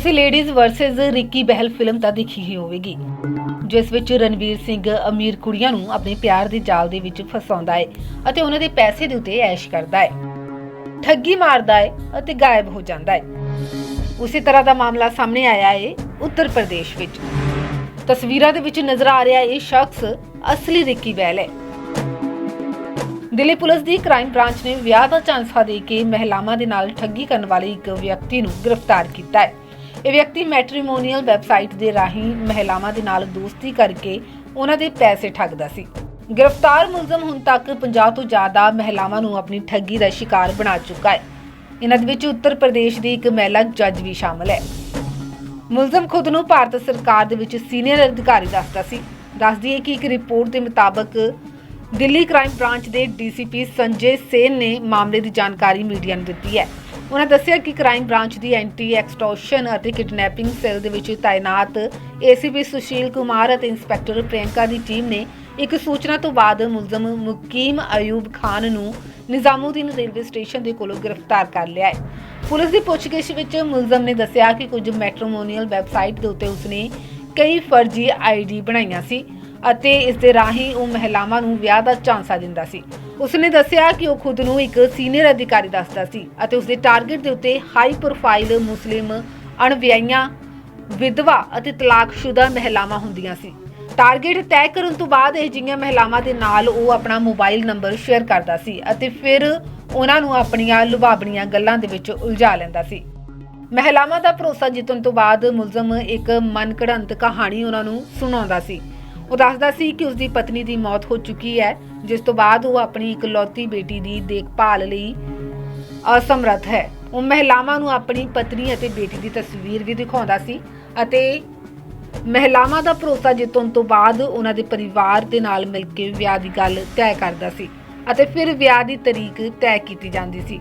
ਤੁਸੀਂ ladies versus Ricky Bahl film ਤਾਂ ਦੇਖੀ ਹੀ ਹੋਵੇਗੀ, ਜਿਸ ਵਿੱਚ ਰਣਵੀਰ ਸਿੰਘ ਅਮੀਰ ਕੁੜੀਆਂ ਨੂੰ ਆਪਣੇ ਪਿਆਰ ਦੇ ਜਾਲ ਦੇ ਵਿੱਚ ਫਸਾਉਂਦਾ ਹੈ ਅਤੇ ਉਹਨਾਂ ਦੇ ਪੈਸੇ ਦੇ ਉੱਤੇ ਐਸ਼ ਕਰਦਾ ਹੈ ਠੱਗੀ ਮਾਰਦਾ ਹੈ ਅਤੇ ਗਾਇਬ ਹੋ ਜਾਂਦਾ ਹੈ ਉਸੇ ਤਰ੍ਹਾਂ ਦਾ ਮਾਮਲਾ ਸਾਹਮਣੇ ਆਇਆ ਹੈ ਉੱਤਰ ਪ੍ਰਦੇਸ਼ ਵਿੱਚ। ਤਸਵੀਰਾਂ ਦੇ ਵਿੱਚ ਨਜ਼ਰ ਆ ਰਿਹਾ ਇਹ ਸ਼ਖਸ ਅਸਲੀ ਰਿੱਕੀ ਬਹਿਲ ਹੈ ਦਿੱਲੀ ਪੁਲਿਸ ਦੀ ਕ੍ਰਾਈਮ ਬ੍ਰਾਂਚ ਨੇ ਵਿਆਹ ਦਾ ਝਾਂਸਾ ਦੇ ਕੇ ਮਹਿਲਾਵਾਂ ਦੇ ਨਾਲ ਠੱਗੀ ਕਰਨ ਵਾਲੇ ਇੱਕ ਵਿਅਕਤੀ ਨੂੰ ਗ੍ਰਿਫਤਾਰ ਕੀਤਾ ਹੈ ਇਹ ਵਿਅਕਤੀ ਮੈਟ੍ਰੀਮੋਨੀਅਲ ਵੈਬਸਾਈਟ ਦੇ ਰਾਹੀਂ ਮਹਿਲਾਵਾਂ ਦੇ ਨਾਲ ਦੋਸਤੀ ਕਰਕੇ ਉਹਨਾਂ ਦੇ ਪੈਸੇ ਠੱਗਦਾ ਸੀ। ਗ੍ਰਿਫਤਾਰ ਮੁਲਜ਼ਮ ਹੁਣ ਤੱਕ 50 ਤੋਂ ਜ਼ਿਆਦਾ ਮਹਿਲਾਵਾਂ ਨੂੰ ਆਪਣੀ ਠੱਗੀ ਦਾ ਸ਼ਿਕਾਰ ਬਣਾ ਚੁੱਕਾ ਹੈ। ਇਹਨਾਂ ਦੇ ਵਿੱਚ ਉੱਤਰ ਪ੍ਰਦੇਸ਼ ਦੀ ਇੱਕ ਮਹਿਲਾ ਜੱਜ ਵੀ ਸ਼ਾਮਲ ਹੈ। ਮੁਲਜ਼ਮ ਖੁਦ ਨੂੰ ਭਾਰਤ ਸਰਕਾਰ ਦੇ ਵਿੱਚ ਸੀਨੀਅਰ ਅਧਿਕਾਰੀ ਦੱਸਦਾ ਸੀ। ਦੱਸਦੀ ਹੈ ਕਿ ਇੱਕ ਰਿਪੋਰਟ ਦੇ ਮੁਤਾਬਕ ਦਿੱਲੀ ਕ੍ਰਾਈਮ ਬ੍ਰਾਂਚ ਦੇ ਡੀਸੀਪੀ ਸੰਜੇ ਸੇਨ ਨੇ ਮਾਮਲੇ ਦੀ ਜਾਣਕਾਰੀ ਮੀਡੀਆ ਨੂੰ ਦਿੱਤੀ ਹੈ। ਉਹਨਾਂ ਦੱਸਿਆ ਕਿ ਕ੍ਰਾਈਮ ਬ੍ਰਾਂਚ ਦੀ ਐਂਟੀ ਐਕਸਟੋਰਸ਼ਨ ਅਤੇ ਕਿਡਨੈਪਿੰਗ ਸੈੱਲ ਦੇ ਵਿੱਚ ਤਾਇਨਾਤ ਏਸੀਪੀ ਸੁਸ਼ੀਲ ਕੁਮਾਰ ਅਤੇ ਇੰਸਪੈਕਟਰ ਪ੍ਰਿਯੰਕਾ ਦੀ ਟੀਮ ਨੇ ਇੱਕ ਸੂਚਨਾ ਤੋਂ ਬਾਅਦ ਮੁਲਜ਼ਮ ਮੁਕੀਮ ਅਯੂਬ ਖਾਨ ਨੂੰ ਨਿਜ਼ਾਮੂਦੀਨ ਰੇਲਵੇ ਸਟੇਸ਼ਨ ਦੇ ਕੋਲੋਂ ਗ੍ਰਿਫਤਾਰ ਕਰ ਲਿਆ ਹੈ। ਪੁਲਿਸ ਦੀ ਪੁੱਛਗਿੱਛ ਵਿੱਚ ਮੁਲਜ਼ਮ ਨੇ ਦੱਸਿਆ ਕਿ ਕੁਝ ਮੈਟ੍ਰੀਮੋਨੀਅਲ ਵੈਬਸਾਈਟ ਦੇ ਉੱਤੇ ਉਸਨੇ ਕਈ ਫਰਜ਼ੀ ਆਈਡੀ ਬਣਾਈਆਂ ਸੀ। ਅਤੇ ਇਸ ਦੇ ਰਾਹੀਂ ਉਹ ਮਹਿਲਾਵਾਂ ਨੂੰ ਵਿਆਹ ਦਾ ਝਾਂਸਾ ਦਿੰਦਾ ਸੀ। ਉਸਨੇ ਦੱਸਿਆ ਕਿ ਉਹ ਖੁਦ ਨੂੰ ਇੱਕ ਸੀਨੀਅਰ ਅਧਿਕਾਰੀ ਦੱਸਦਾ ਸੀ ਅਤੇ ਉਸਦੇ ਟਾਰਗੇਟ ਦੇ ਉੱਤੇ ਹਾਈ ਪ੍ਰੋਫਾਈਲ ਮੁਸਲਿਮ, ਅਣਵਿਆਹੀਆਂ, ਵਿਧਵਾ ਅਤੇ ਤਲਾਕਸ਼ੁਦਾ ਮਹਿਲਾਵਾਂ ਹੁੰਦੀਆਂ ਸੀ। ਟਾਰਗੇਟ ਤੈਅ ਕਰਨ ਤੋਂ ਬਾਅਦ ਇਹ ਜਿਹੀਆਂ ਮਹਿਲਾਵਾਂ ਦੇ ਨਾਲ ਉਹ ਆਪਣਾ ਮੋਬਾਈਲ ਨੰਬਰ ਸ਼ੇਅਰ ਕਰਦਾ ਸੀ ਅਤੇ ਫਿਰ ਉਹਨਾਂ ਨੂੰ ਆਪਣੀਆਂ ਲੁਭਾਵਣੀਆਂ ਗੱਲਾਂ ਦੇ ਵਿੱਚ ਉਲਝਾ ਲੈਂਦਾ ਸੀ। ਮਹਿਲਾਵਾਂ ਦਾ ਭਰੋਸਾ ਜਿੱਤਣ ਤੋਂ ਬਾਅਦ ਮੁਲਜ਼ਮ ਇੱਕ ਮਨਕੜੰਤ ਕਹਾਣੀ ਉਹਨਾਂ ਨੂੰ ਸੁਣਾਉਂਦਾ ਸੀ। ਉਹ ਦੱਸਦਾ ਸੀ ਕਿ ਉਸ ਦੀ ਪਤਨੀ ਦੀ ਮੌਤ ਹੋ ਚੁੱਕੀ ਹੈ, ਜਿਸ ਤੋਂ ਬਾਅਦ ਉਹ ਆਪਣੀ ਇਕਲੌਤੀ ਬੇਟੀ ਦੀ ਦੇਖਭਾਲ ਲਈ ਅਸਮਰੱਥ ਹੈ। ਉਹ ਮਹਿਲਾਵਾਂ ਨੂੰ ਆਪਣੀ ਪਤਨੀ ਅਤੇ ਬੇਟੀ ਦੀ ਤਸਵੀਰ ਵੀ ਦਿਖਾਉਂਦਾ ਸੀ ਅਤੇ ਮਹਿਲਾਵਾਂ ਦਾ ਭਰੋਸਾ ਜਿੱਤਣ ਤੋਂ ਬਾਅਦ ਉਹਨਾਂ ਦੇ ਪਰਿਵਾਰ ਦੇ ਨਾਲ ਮਿਲ ਕੇ ਵਿਆਹ ਦੀ ਗੱਲ ਤੈਅ ਕਰਦਾ ਸੀ ਅਤੇ ਫਿਰ ਵਿਆਹ ਦੀ ਤਰੀਕ ਤੈਅ ਕੀਤੀ ਜਾਂਦੀ ਸੀ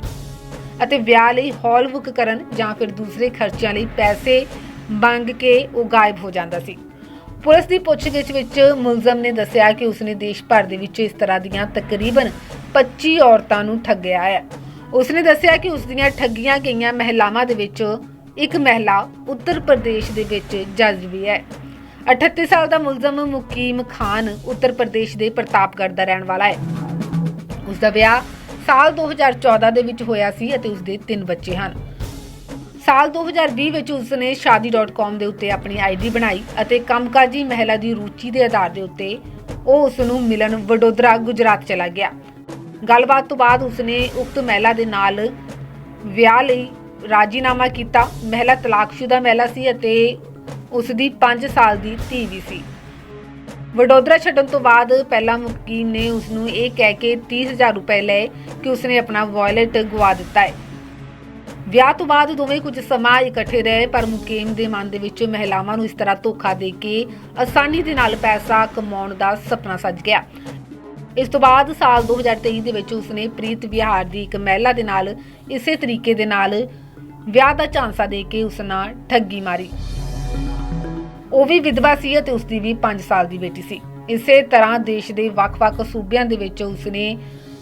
ਅਤੇ ਵਿਆਹ ਲਈ ਹਾਲ ਬੁੱਕ ਕਰਨ ਜਾਂ ਫਿਰ ਦੂਸਰੇ ਖਰਚਿਆਂ ਲਈ ਪੈਸੇ ਮੰਗ ਕੇ ਉਹ ਗਾਇਬ ਹੋ ਜਾਂਦਾ ਸੀ। ਪੁਲਿਸ ਦੀ ਪੁੱਛਗਿੱਛ ਵਿੱਚ ਮੁਲਜ਼ਮ ਨੇ ਦੱਸਿਆ ਕਿ ਉਸਨੇ ਦੇਸ਼ ਭਰ ਦੇ ਵਿੱਚ ਇਸ ਤਰ੍ਹਾਂ ਦੀਆਂ ਤਕਰੀਬਨ 25 ਔਰਤਾਂ ਨੂੰ ਠੱਗਿਆ ਹੈ। ਉਸਨੇ ਦੱਸਿਆ ਕਿ ਉਸ ਦੀਆਂ ਠੱਗੀਆਂ ਗਈਆਂ ਮਹਿਲਾਵਾਂ ਦੇ ਵਿੱਚ ਇੱਕ ਮਹਿਲਾ ਉੱਤਰ ਪ੍ਰਦੇਸ਼ ਦੇ ਵਿੱਚ ਜੱਜ ਵੀ ਹੈ। 38 ਸਾਲ ਦਾ ਮੁਲਜ਼ਮ ਮੁਕੀਮ ਖਾਨ ਉੱਤਰ ਪ੍ਰਦੇਸ਼ ਦੇ ਪ੍ਰਤਾਪਗੜ੍ਹ ਦਾ ਰਹਿਣ ਵਾਲਾ ਹੈ। ਉਸ ਦਾ ਵਿਆਹ ਸਾਲ 2014 ਦੇ ਵਿੱਚ ਹੋਇਆ ਸੀ ਅਤੇ ਉਸ ਦੇ ਤਿੰਨ ਬੱਚੇ ਹਨ। ਸਾਲ 2020 ਵਿੱਚ ਉਸਨੇ shaadi.com ਦੇ ਉੱਤੇ ਆਪਣੀ ਆਈਡੀ ਬਣਾਈ ਅਤੇ ਕੰਮਕਾਜੀ ਮਹਿਲਾ ਦੀ ਰੁਚੀ ਦੇ ਆਧਾਰ ਦੇ ਉੱਤੇ ਉਹ ਉਸ ਨੂੰ ਮਿਲਣ ਵਡੋਦਰਾ ਗੁਜਰਾਤ ਚਲਾ ਗਿਆ। ਗੱਲਬਾਤ ਤੋਂ ਬਾਅਦ ਉਸਨੇ ਉਕਤ ਮਹਿਲਾ ਦੇ ਨਾਲ ਵਿਆਹ ਲਈ ਰਾਜੀਨਾਮਾ ਕੀਤਾ। ਮਹਿਲਾ ਤਲਾਕਸ਼ੁਦਾ ਮਹਿਲਾ ਸੀ ਅਤੇ ਉਸ ਦੀ 5 ਸਾਲ ਦੀ ਧੀ ਵੀ ਸੀ। ਵਡੋਦਰਾ ਛੱਡਣ ਤੋਂ ਬਾਅਦ ਪਹਿਲਾ ਮੁਕੀਮ ਨੇ ਉਸ ਨੂੰ ਇਹ ਕਹਿ ਕੇ 30000 ਰੁਪਏ ਲਏ ਕਿ ਉਸਨੇ ਆਪਣਾ ਵਾਇਲਟ ਗਵਾ ਦਿੱਤਾ ਹੈ। ਵਿਆਹ ਤੋਂ ਬਾਅਦ ਦੋਵੇਂ ਕੁਝ ਸਮਾਂ ਇਕੱਠੇ ਰਹੇ, ਪਰ ਮੁਕੇਮ ਦੇ ਮਨ ਦੇ ਵਿੱਚ ਮਹਿਲਾਵਾਂ ਨੂੰ ਇਸ ਤਰ੍ਹਾਂ ਧੋਖਾ ਦੇ ਕੇ ਆਸਾਨੀ ਦੇ ਨਾਲ ਪੈਸਾ ਕਮਾਉਣ ਦਾ ਸੁਪਨਾ ਸੱਜ ਗਿਆ। ਇਸ ਤੋਂ ਬਾਅਦ ਸਾਲ 2023 ਦੇ ਵਿੱਚ ਉਸਨੇ ਪ੍ਰੀਤ ਵਿਹਾਰ ਦੀ ਇੱਕ ਮਹਿਲਾ ਦੇ ਨਾਲ ਇਸੇ ਤਰੀਕੇ ਦੇ ਨਾਲ ਵਿਆਹ ਦਾ ਝਾਂਸਾ ਦੇ ਕੇ ਉਸ ਨਾਲ ਠੱਗੀ ਮਾਰੀ। ਉਹ ਵੀ ਵਿਧਵਾ ਸੀ ਅਤੇ ਉਸ ਦੀ ਵੀ 5 ਸਾਲ ਦੀ ਬੇਟੀ ਸੀ। ਇਸੇ ਤਰ੍ਹਾਂ ਦੇਸ਼ ਦੇ ਵੱਖ-ਵੱਖ ਸੂਬਿਆਂ ਦੇ ਵਿੱਚ ਉਸਨੇ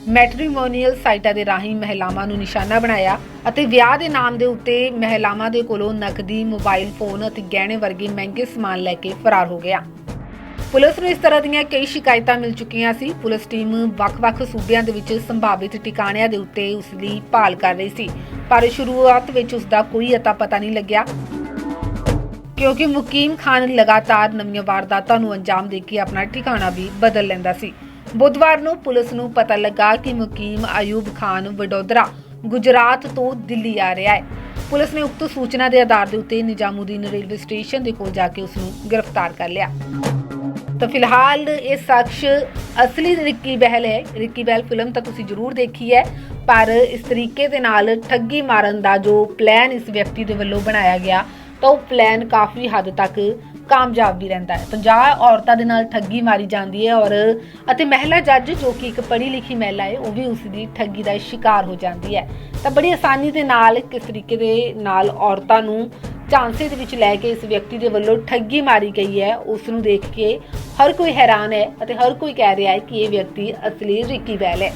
ਮੈਟ੍ਰੀਮੋਨੀਅਲ ਸਾਈਟਾਂ ਦੇ ਰਾਹੀਂ ਮਹਿਲਾਵਾਂ ਨੂੰ ਨਿਸ਼ਾਨਾ ਬਣਾਇਆ ਅਤੇ ਵਿਆਹ ਦੇ ਨਾਮ ਦੇ ਉੱਤੇ ਮਹਿਲਾਵਾਂ ਦੇ ਕੋਲੋਂ ਨਕਦੀ, ਮੋਬਾਈਲ ਫੋਨ ਅਤੇ ਗਹਿਣੇ ਵਰਗੇ ਮਹਿੰਗੇ ਸਮਾਨ ਲੈ ਕੇ ਫਰਾਰ ਹੋ ਗਿਆ। ਪੁਲਿਸ ਨੂੰ ਇਸ ਤਰ੍ਹਾਂ ਦੀਆਂ ਕਈ ਸ਼ਿਕਾਇਤਾਂ ਮਿਲ ਚੁੱਕੀਆਂ ਸੀ। ਪੁਲਿਸ ਟੀਮ ਵੱਖ-ਵੱਖ ਸੂਬਿਆਂ ਦੇ ਵਿੱਚ ਸੰਭਾਵਿਤ ਟਿਕਾਣਿਆਂ ਦੇ ਉੱਤੇ ਉਸ ਦੀ ਭਾਲ ਕਰ ਰਹੀ ਸੀ। ਪਰ ਸ਼ੁਰੂਆਤ ਵਿੱਚ ਉਸ ਦਾ ਕੋਈ ਅਤਾ ਪਤਾ ਨਹੀਂ ਲੱਗਿਆ। ਕਿਉਂਕਿ ਮੁਕੀਮ ਖਾਨ ਲਗਾਤਾਰ ਨਵੀਆਂ ਵਾਰਦਾਤਾਂ ਨੂੰ ਅੰਜਾਮ ਦੇ ਕੇ ਆਪਣਾ ਟਿਕਾਣਾ ਵੀ ਬਦਲ ਲੈਂਦਾ ਸੀ। ਬੁੱਧਵਾਰ ਨੂੰ ਪੁਲਿਸ ਨੂੰ ਪਤਾ ਲੱਗਾ ਕਿ ਮੁਕੀਮ ਆਯੂਬ ਖਾਨ ਵਡੋਦਰਾ ਗੁਜਰਾਤ ਤੋਂ ਦਿੱਲੀ ਆ ਰਿਹਾ ਹੈ। ਪੁਲਿਸ ਨੇ ਉਕਤ ਸੂਚਨਾ ਦੇ ਆਧਾਰ ਦੇ ਉੱਤੇ ਨਿਜ਼ਾਮੂਦੀਨ ਰੇਲਵੇ ਸਟੇਸ਼ਨ ਦੇ ਕੋਲ ਜਾ ਕੇ ਉਸ ਨੂੰ ਗ੍ਰਿਫਤਾਰ ਕਰ ਲਿਆ। ਤਾਂ ਫਿਲਹਾਲ ਇਹ ਸ਼ਖਸ ਅਸਲੀ ਰਿੱਕੀ ਬਹਿਲ ਹੈ। ਰਿੱਕੀ ਬਹਿਲ ਫਿਲਮ ਤਾਂ ਤੁਸੀਂ ਜ਼ਰੂਰ ਦੇਖੀ ਹੈ, ਪਰ ਇਸ ਤਰੀਕੇ ਦੇ ਨਾਲ ਠੱਗੀ ਮਾਰਨ ਦਾ ਜੋ ਪਲਾਨ ਇਸ ਵਿਅਕਤੀ ਦੇ ਵੱਲੋਂ ਬਣਾਇਆ ਗਿਆ, ਤਾਂ ਉਹ ਪਲਾਨ ਕਾਫੀ ਹੱਦ ਤੱਕ ਕਾਮਯਾਬ ਵੀ ਰਹਿੰਦਾ ਹੈ। 50 ਔਰਤਾਂ ਦੇ ਨਾਲ ਠੱਗੀ ਮਾਰੀ ਜਾਂਦੀ ਹੈ ਔਰ ਅਤੇ ਮਹਿਲਾ ਜੱਜ ਜੋ ਕਿ ਇੱਕ ਪੜ੍ਹੀ ਲਿਖੀ ਮਹਿਲਾ ਹੈ, ਉਹ ਵੀ ਉਸ ਦੀ ਠੱਗੀ ਦਾ ਸ਼ਿਕਾਰ ਹੋ ਜਾਂਦੀ ਹੈ। ਤਾਂ ਬੜੀ ਆਸਾਨੀ ਦੇ ਨਾਲ ਕਿਸ ਤਰੀਕੇ ਦੇ ਨਾਲ ਔਰਤਾਂ ਨੂੰ ਝਾਂਸੇ ਦੇ ਵਿੱਚ ਲੈ ਕੇ ਇਸ ਵਿਅਕਤੀ ਦੇ ਵੱਲੋਂ ਠੱਗੀ ਮਾਰੀ ਗਈ ਹੈ, ਉਸ ਨੂੰ ਦੇਖ ਕੇ ਹਰ ਕੋਈ ਹੈਰਾਨ ਹੈ ਅਤੇ ਹਰ ਕੋਈ ਕਹਿ ਰਿਹਾ ਹੈ ਕਿ ਇਹ ਵਿਅਕਤੀ ਅਸਲੀ ਰਿੱਕੀ ਬੈਲ ਹੈ।